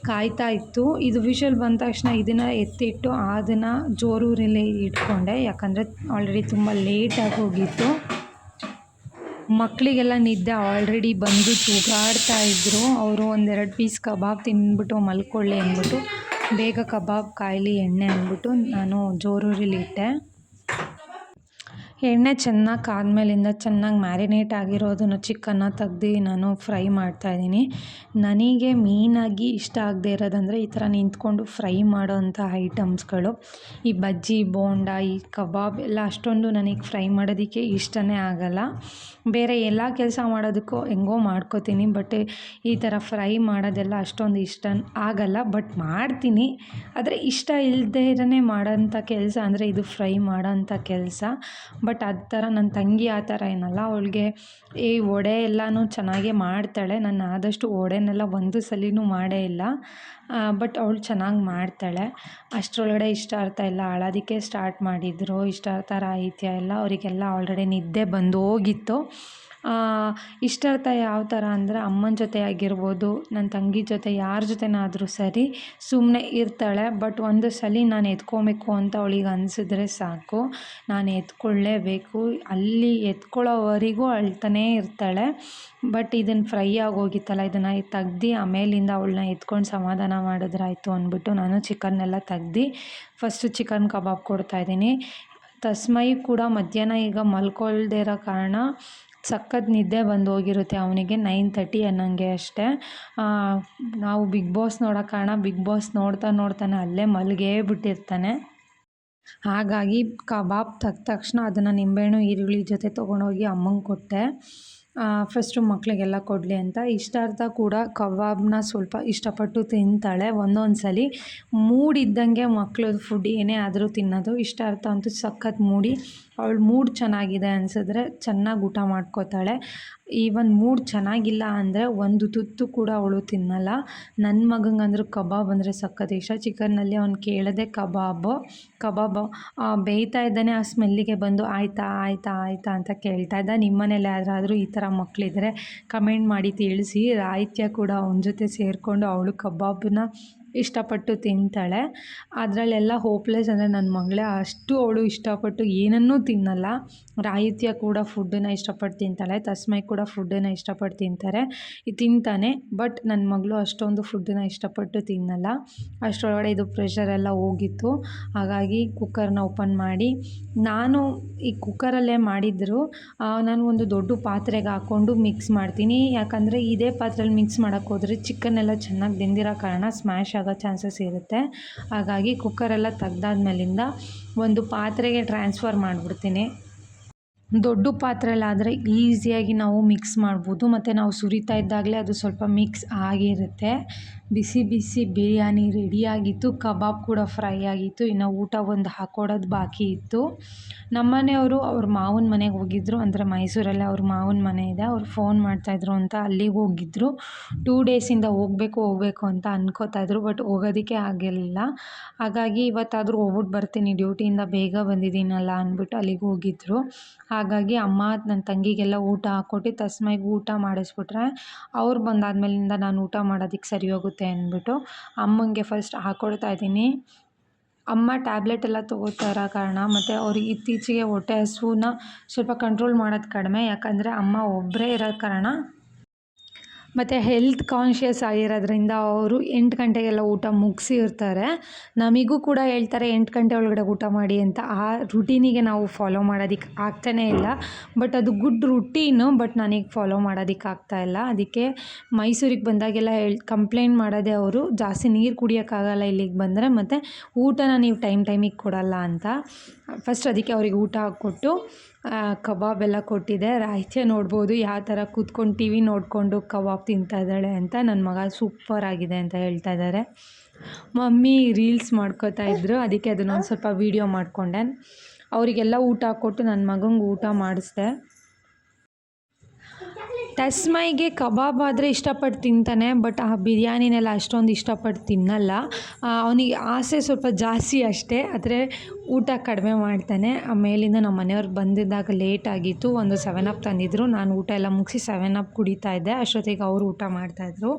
ಕಾಯ್ತಾ ಇತ್ತು. ಇದು ವಿಷಲ್ ಬಂದ ತಕ್ಷಣ ಇದನ್ನು ಎತ್ತಿಟ್ಟು ಅದನ್ನು ಜೋರೂರಲ್ಲಿ ಇಟ್ಕೊಂಡೆ. ಯಾಕಂದರೆ ಆಲ್ರೆಡಿ ತುಂಬ ಲೇಟಾಗಿ ಹೋಗಿತ್ತು. ಮಕ್ಕಳಿಗೆಲ್ಲ ನಿದ್ದೆ ಆಲ್ರೆಡಿ ಬಂದು ತೂಗಾಡ್ತಾ ಇದ್ದರು ಅವರು ಒಂದೆರಡು ಪೀಸ್ ಕಬಾಬ್ ತಿಂದ್ಬಿಟ್ಟು ಮಲ್ಕೊಳ್ಳಿ ಅಂದ್ಬಿಟ್ಟು ಬೇಗ ಕಬಾಬ್ ಕಾಯಲಿ ಎಣ್ಣೆ ಅಂದ್ಬಿಟ್ಟು ನಾನು ಜೋರೂರಿಲಿ ಇಟ್ಟೆ ಎಣ್ಣೆ ಚೆನ್ನಾಗಿ ಕಾದ್ಮೇಲಿಂದ ಚೆನ್ನಾಗಿ ಮ್ಯಾರಿನೇಟ್ ಆಗಿರೋದನ್ನು ಚಿಕನ್ನ ತೆಗ್ದು ನಾನು ಫ್ರೈ ಮಾಡ್ತಾಯಿದ್ದೀನಿ ನನಗೆ ಮೇಯ್ನಾಗಿ ಇಷ್ಟ ಆಗದೆ ಇರೋದಂದರೆ ಈ ಥರ ನಿಂತ್ಕೊಂಡು ಫ್ರೈ ಮಾಡೋವಂಥ ಐಟಮ್ಸ್ಗಳು. ಈ ಬಜ್ಜಿ, ಬೋಂಡ, ಈ ಕಬಾಬ್ ಎಲ್ಲ ಅಷ್ಟೊಂದು ನನಗೆ ಫ್ರೈ ಮಾಡೋದಕ್ಕೆ ಇಷ್ಟನೇ ಆಗಲ್ಲ. ಬೇರೆ ಎಲ್ಲ ಕೆಲಸ ಮಾಡೋದಕ್ಕೂ ಹೆಂಗೋ ಮಾಡ್ಕೋತೀನಿ, ಬಟ್ ಈ ಥರ ಫ್ರೈ ಮಾಡೋದೆಲ್ಲ ಅಷ್ಟೊಂದು ಇಷ್ಟ ಆಗಲ್ಲ. ಬಟ್ ಮಾಡ್ತೀನಿ. ಆದರೆ ಇಷ್ಟ ಇಲ್ಲದೇ ಇರೋ ಮಾಡೋಂಥ ಕೆಲಸ ಅಂದರೆ ಇದು ಫ್ರೈ ಮಾಡೋಂಥ ಕೆಲಸ. ಬಟ್ ಅದು ಥರ ನನ್ನ ತಂಗಿ ಆ ಥರ ಏನಲ್ಲ, ಅವಳಿಗೆ ಈ ವಡೆ ಎಲ್ಲನೂ ಚೆನ್ನಾಗೇ ಮಾಡ್ತಾಳೆ. ನಾನು ಆದಷ್ಟು ವಡೆನೆಲ್ಲ ಒಂದು ಸಲಿನೂ ಮಾಡೇ ಇಲ್ಲ. ಬಟ್ ಅವಳು ಚೆನ್ನಾಗಿ ಮಾಡ್ತಾಳೆ. ಅಷ್ಟರೊಳಗಡೆ ಇಷ್ಟಾರ್ಥ ಇಲ್ಲ. ಅಳೋದಕ್ಕೆ ಸ್ಟಾರ್ಟ್ ಮಾಡಿದರು. ಇಷ್ಟಾರ್ಥ ರಾಹಿತ್ಯ ಎಲ್ಲ ಅವರಿಗೆಲ್ಲ ಆಲ್ರೆಡಿ ನಿದ್ದೆ ಬಂದು ಹೋಗಿತ್ತು ಇಷ್ಟಾರ್ಥ ಯಾವ ಥರ ಅಂದರೆ ಅಮ್ಮನ ಜೊತೆ ಆಗಿರ್ಬೋದು ನನ್ನ ತಂಗಿ ಜೊತೆ ಯಾರ ಜೊತೆನಾದರೂ ಸರಿ ಸುಮ್ಮನೆ ಇರ್ತಾಳೆ ಬಟ್ ಒಂದು ಸಲ ನಾನು ಎತ್ಕೊಬೇಕು ಅಂತ ಅವಳಿಗೆ ಅನಿಸಿದ್ರೆ ಸಾಕು. ನಾನು ಎತ್ಕೊಳ್ಳೇಬೇಕು. ಅಲ್ಲಿ ಎತ್ಕೊಳ್ಳೋವರೆಗೂ ಅಳ್ತಾನೇ ಇರ್ತಾಳೆ ಬಟ್ ಇದನ್ನು ಫ್ರೈ ಆಗೋಗಿತ್ತಲ್ಲ, ಇದನ್ನು ತೆಗ್ದು ಆಮೇಲಿಂದ ಅವಳನ್ನ ಎತ್ಕೊಂಡು ಸಮಾಧಾನ ಮಾಡಿದ್ರಾಯ್ತು ಅಂದ್ಬಿಟ್ಟು ನಾನು ಚಿಕನ್ನೆಲ್ಲ ತೆಗ್ದು ಫಸ್ಟು ಚಿಕನ್ ಕಬಾಬ್ ಕೊಡ್ತಾಯಿದ್ದೀನಿ ತಸ್ಮೈ ಕೂಡ ಮಧ್ಯಾಹ್ನ ಈಗ ಮಲ್ಕೊಳ್ದೇ ಇರೋ ಕಾರಣ ಸಖತ್ ನಿದ್ದೆ ಬಂದು ಹೋಗಿರುತ್ತೆ ಅವನಿಗೆ ನೈನ್ ತರ್ಟಿ ಅನ್ನೋಂಗೆ ಅಷ್ಟೇ. ನಾವು ಬಿಗ್ ಬಾಸ್ ನೋಡೋ ಕಾರಣ ಬಿಗ್ ಬಾಸ್ ನೋಡ್ತಾ ನೋಡ್ತಾನೆ ಅಲ್ಲೇ ಮಲಗೇ ಬಿಟ್ಟಿರ್ತಾನೆ. ಹಾಗಾಗಿ ಕಬಾಬ್ ತೆಗ್ದ ತಕ್ಷಣ ಅದನ್ನು ನಿಂಬೆಹಣ್ಣು, ಈರುಳ್ಳಿ ಜೊತೆ ತೊಗೊಂಡೋಗಿ ಅಮ್ಮಂಗೆ ಕೊಟ್ಟೆ. ಫಸ್ಟು ಮಕ್ಕಳಿಗೆಲ್ಲ ಕೊಡಲಿ ಅಂತ. ಇಷ್ಟಾರ್ಥ ಕೂಡ ಕಬಾಬ್ನ ಸ್ವಲ್ಪ ಇಷ್ಟಪಟ್ಟು ತಿಂತಾಳೆ. ಒಂದೊಂದು ಸಲ ಮೂಡಿದ್ದಂಗೆ ಮಕ್ಕಳು ಫುಡ್ ಏನೇ ಆದರೂ ತಿನ್ನೋದು. ಇಷ್ಟಾರ್ಥ ಅಂತೂ ಸಖತ್ ಮೂಡಿ. ಅವಳು ಮೂಡ್ ಚೆನ್ನಾಗಿದೆ ಅನ್ಸಿದ್ರೆ ಚೆನ್ನಾಗಿ ಊಟ ಮಾಡ್ಕೋತಾಳೆ. ಈವನ್ ಮೂಡ್ ಚೆನ್ನಾಗಿಲ್ಲ ಅಂದರೆ ಒಂದು ತುತ್ತು ಕೂಡ ಅವಳು ತಿನ್ನಲ್ಲ. ನನ್ನ ಮಗಂಗಂದ್ರೆ ಕಬಾಬ್ ಅಂದರೆ ಸಖತ್ ಇಷ್ಟ. ಚಿಕನ್ನಲ್ಲಿ ಅವ್ನು ಕೇಳದೆ ಕಬಾಬ್. ಕಬಾಬ್ ಬೇಯ್ತಾ ಇದ್ದಾನೆ, ಆ ಸ್ಮೆಲ್ಲಿಗೆ ಬಂದು ಆಯಿತಾ ಆಯಿತಾ ಆಯಿತಾ ಅಂತ ಕೇಳ್ತಾ ಇದ್ದ. ನಿಮ್ಮನೇಲಿ ಯಾರಾದರೂ ಈ ಥರ ಮಕ್ಕಳಿದ್ರೆ ಕಮೆಂಟ್ ಮಾಡಿ ತಿಳಿಸಿ. ರಾಯಿತ್ಯ ಕೂಡ ಅವನ ಜೊತೆ ಸೇರಿಕೊಂಡು ಅವಳು ಕಬಾಬನ್ನ ಇಷ್ಟಪಟ್ಟು ತಿಂತಾಳೆ. ಅದರಲ್ಲೆಲ್ಲ ಹೋಪ್ಲೆಸ್ ಅಂದರೆ ನನ್ನ ಮಗಳೇ ಅಷ್ಟು ಅವಳು ಇಷ್ಟಪಟ್ಟು ಏನನ್ನೂ ತಿನ್ನಲ್ಲ. ರಾಹಿತ್ಯ ಕೂಡ ಫುಡ್ಡನ್ನ ಇಷ್ಟಪಟ್ಟು ತಿಂತಾಳೆ. ತಸ್ಮೈ ಕೂಡ ಫುಡ್ಡನ್ನ ಇಷ್ಟಪಟ್ಟು ತಿಂತಾರೆ. ತಿಂತಾನೆ ಬಟ್ ನನ್ನ ಮಗಳು ಅಷ್ಟೊಂದು ಫುಡ್ಡನ್ನ ಇಷ್ಟಪಟ್ಟು ತಿನ್ನಲ್ಲ. ಅಷ್ಟರೊಳಗಡೆ ಇದು ಪ್ರೆಷರ್ ಎಲ್ಲ ಹೋಗಿತ್ತು. ಹಾಗಾಗಿ ಕುಕ್ಕರ್ನ ಓಪನ್ ಮಾಡಿ. ನಾನು ಈ ಕುಕ್ಕರಲ್ಲೇ ಮಾಡಿದ್ರು. ನಾನು ಒಂದು ದೊಡ್ಡ ಪಾತ್ರೆಗೆ ಹಾಕ್ಕೊಂಡು ಮಿಕ್ಸ್ ಮಾಡ್ತೀನಿ. ಯಾಕಂದರೆ ಇದೇ ಪಾತ್ರೆಯಲ್ಲಿ ಮಿಕ್ಸ್ ಮಾಡೋಕ್ಕೋದ್ರೆ ಹೋದರೆ ಚಿಕನ್ ಎಲ್ಲ ಚೆನ್ನಾಗಿ ಬೆಂದಿರೋ ಕಾರಣ ಸ್ಮ್ಯಾಶ್ ಆಗೋ ಚಾನ್ಸಸ್ ಇರುತ್ತೆ. ಹಾಗಾಗಿ ಕುಕ್ಕರೆಲ್ಲ ತೆಗ್ದಾದ್ಮೇಲಿಂದ ಒಂದು ಪಾತ್ರೆಗೆ ಟ್ರಾನ್ಸ್ಫರ್ ಮಾಡಿಬಿಡ್ತೀನಿ. ದೊಡ್ಡ ಪಾತ್ರೆಲಾದರೆ ಈಸಿಯಾಗಿ ನಾವು ಮಿಕ್ಸ್ ಮಾಡ್ಬೋದು. ಮತ್ತು ನಾವು ಸುರಿತಾ ಇದ್ದಾಗಲೇ ಅದು ಸ್ವಲ್ಪ ಮಿಕ್ಸ್ ಆಗಿರುತ್ತೆ. ಬಿಸಿ ಬಿಸಿ ಬಿರಿಯಾನಿ ರೆಡಿಯಾಗಿತ್ತು ಕಬಾಬ್ ಕೂಡ ಫ್ರೈ ಆಗಿತ್ತು, ಇನ್ನು ಊಟ ಒಂದು ಹಾಕ್ಕೊಡೋದು ಬಾಕಿ ಇತ್ತು. ನಮ್ಮ ಮನೆಯವರು ಅವ್ರ ಮಾವನ ಮನೆಗೆ ಹೋಗಿದ್ದರು ಅಂದರೆ ಮೈಸೂರಲ್ಲಿ ಅವ್ರ ಮಾವನ ಮನೆ ಇದೆ, ಅವ್ರು ಫೋನ್ ಮಾಡ್ತಾಯಿದ್ರು ಅಂತ ಅಲ್ಲಿಗೆ ಹೋಗಿದ್ದರು ಟೂ ಡೇಸಿಂದ ಹೋಗಬೇಕು ಹೋಗಬೇಕು ಅಂತ ಅನ್ಕೋತಾಯಿದ್ರು ಬಟ್ ಹೋಗೋದಕ್ಕೆ ಆಗಿರಲಿಲ್ಲ ಹಾಗಾಗಿ ಇವತ್ತಾದರೂ ಹೋಗ್ಬಿಟ್ಟು ಬರ್ತೀನಿ, ಡ್ಯೂಟಿಯಿಂದ ಬೇಗ ಬಂದಿದ್ದೀನಲ್ಲ ಅಂದ್ಬಿಟ್ಟು ಅಲ್ಲಿಗೆ ಹೋಗಿದ್ದರು ಹಾಗಾಗಿ ಅಮ್ಮ ನನ್ನ ತಂಗಿಗೆಲ್ಲ ಊಟ ಹಾಕ್ಕೊಟ್ಟು ತಸ್ಮೈಗೆ ಊಟ ಮಾಡಿಸ್ಬಿಟ್ರೆ, ಅವ್ರು ಬಂದಾದ್ಮೇಲಿಂದ ನಾನು ಊಟ ಮಾಡೋದಕ್ಕೆ ಸರಿ ಹೋಗುತ್ತೆ ಅಂದ್ಬಿಟ್ಟು ಅಮ್ಮನಿಗೆ ಫಸ್ಟ್ ಹಾಕ್ಕೊಡ್ತಾ ಇದ್ದೀನಿ. ಅಮ್ಮ ಟ್ಯಾಬ್ಲೆಟ್ ಎಲ್ಲ ತೊಗೋತಾ ಇರೋ ಕಾರಣ ಮತ್ತು ಅವ್ರಿಗೆ ಇತ್ತೀಚೆಗೆ ಹೊಟ್ಟೆ ಹಸುವನ್ನ ಸ್ವಲ್ಪ ಕಂಟ್ರೋಲ್ ಮಾಡೋದು ಕಡಿಮೆ, ಯಾಕಂದರೆ ಅಮ್ಮ ಒಬ್ಬರೇ ಇರೋ ಕಾರಣ ಮತ್ತು ಹೆಲ್ತ್ ಕಾನ್ಷಿಯಸ್ ಆಗಿರೋದ್ರಿಂದ ಅವರು ಎಂಟು ಗಂಟೆಗೆಲ್ಲ ಊಟ ಮುಗಿಸಿರ್ತಾರೆ ನಮಗೂ ಕೂಡ ಹೇಳ್ತಾರೆ, ಎಂಟು ಗಂಟೆ ಒಳಗಡೆ ಊಟ ಮಾಡಿ ಅಂತ. ಆ ರುಟೀನಿಗೆ ನಾವು ಫಾಲೋ ಮಾಡೋದಕ್ಕೆ ಆಗ್ತಾನೇ ಇಲ್ಲ. ಬಟ್ ಅದು ಗುಡ್ ರುಟೀನು ಬಟ್ ನನಗೆ ಫಾಲೋ ಮಾಡೋದಕ್ಕೆ ಆಗ್ತಾ ಇಲ್ಲ. ಅದಕ್ಕೆ ಮೈಸೂರಿಗೆ ಬಂದಾಗೆಲ್ಲ ಹೇಳ್ ಕಂಪ್ಲೇಂಟ್ ಮಾಡೋದೇ ಅವರು. ಜಾಸ್ತಿ ನೀರು ಕುಡಿಯೋಕ್ಕಾಗಲ್ಲ ಇಲ್ಲಿಗೆ ಬಂದರೆ. ಮತ್ತು ಊಟನ ನೀವು ಟೈಮ್ ಟೈಮಿಗೆ ಕೊಡಲ್ಲ ಅಂತ. ಫಸ್ಟ್ ಅದಕ್ಕೆ ಅವ್ರಿಗೆ ಊಟ ಹಾಕ್ಕೊಟ್ಟು ಕಬಾಬ್ ಎಲ್ಲ ಕೊಟ್ಟಿದ್ದೆ ರಾಯ್ತೆ ನೋಡ್ಬೋದು, ಯಾವ ಥರ ಕೂತ್ಕೊಂಡು ಟಿ ವಿ ನೋಡಿಕೊಂಡು ಕಬಾಬ್ ತಿಂತಾ ಇದ್ದಾಳೆ ಅಂತ ನನ್ನ ಮಗ ಸೂಪರ್ ಆಗಿದೆ ಅಂತ ಹೇಳ್ತಾ ಇದ್ದಾರೆ. ಮಮ್ಮಿ ರೀಲ್ಸ್ ಮಾಡ್ಕೋತಾ ಇದ್ರು, ಅದಕ್ಕೆ ಅದನ್ನೊಂದು ಸ್ವಲ್ಪ ವೀಡಿಯೋ ಮಾಡಿಕೊಂಡೆ. ಅವರಿಗೆಲ್ಲ ಊಟ ಹಾಕ್ಕೊಟ್ಟು ನನ್ನ ಮಗಂಗೆ ಊಟ ಮಾಡಿಸ್ದೆ. ತಸ್ಮೈಗೆ ಕಬಾಬ್ ಆದರೆ ಇಷ್ಟಪಟ್ಟು ತಿಂತಾನೆ ಬಟ್ ಆ ಬಿರಿಯಾನಿನೆಲ್ಲ ಅಷ್ಟೊಂದು ಇಷ್ಟಪಟ್ಟು ತಿನ್ನಲ್ಲ. ಅವನಿಗೆ ಆಸೆ ಸ್ವಲ್ಪ ಜಾಸ್ತಿ ಅಷ್ಟೇ, ಆದರೆ ಊಟ ಕಡಿಮೆ ಮಾಡ್ತಾನೆ. ಆಮೇಲಿಂದ ನಮ್ಮ ಮನೆಯವ್ರು ಬಂದಿದ್ದಾಗ ಲೇಟ್ ಆಗಿತ್ತು, ಒಂದು ಸೆವೆನ್ ಅಪ್ ತಂದಿದ್ರು. ನಾನು ಊಟ ಎಲ್ಲ ಮುಗಿಸಿ ಸೆವೆನ್ ಅಪ್ ಕುಡಿತಾ ಇದ್ದೆ. ಅಷ್ಟೊತ್ತಿಗೆ ಅವರು ಊಟ ಮಾಡ್ತಾಯಿದ್ರು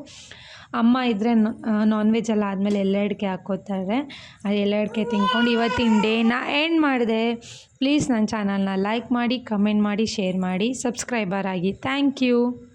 ಅಮ್ಮ ಇದ್ದರೆ ನಾನ್ ವೆಜ್ ಎಲ್ಲ ಆದಮೇಲೆ ಅಡಿಕೆ ಹಾಕ್ಕೋತಾರೆ. ಆ ಅಡಿಕೆ ತಿನ್ಕೊಂಡು ಇವತ್ತಿನ ಡೇನ ಎಂಡ್ ಮಾಡಿದೆ. ಪ್ಲೀಸ್ ನನ್ನ ಚಾನಲ್ನ ಲೈಕ್ ಮಾಡಿ ಕಮೆಂಟ್ ಮಾಡಿ ಶೇರ್ ಮಾಡಿ. ಸಬ್ಸ್ಕ್ರೈಬರ್ ಆಗಿ. Thank you